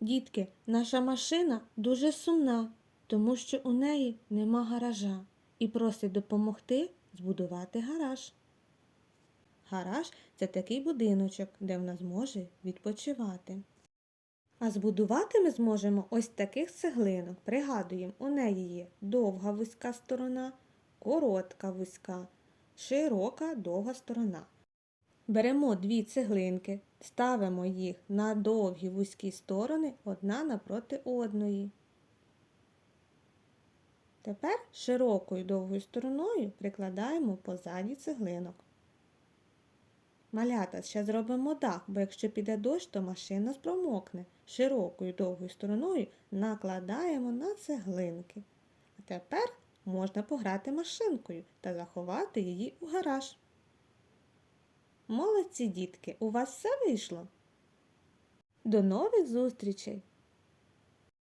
Дітки, наша машина дуже сумна, тому що у неї нема гаража і просить допомогти збудувати гараж. Гараж це такий будиночок, де вона зможе відпочивати. А збудувати ми зможемо ось таких цеглинок. Пригадуємо, у неї є довга вузька сторона, коротка вузька, широка довга сторона. Беремо дві цеглинки, ставимо їх на довгі вузькі сторони одна напроти одної. Тепер широкою довгою стороною прикладаємо позаді цеглинок. Малята, ще зробимо дах, бо якщо піде дощ, то машина промокне. Широкою довгою стороною накладаємо на цеглинки. А тепер можна пограти машинкою та заховати її у гараж. Молодці дітки, у вас все вийшло. До нових зустрічей!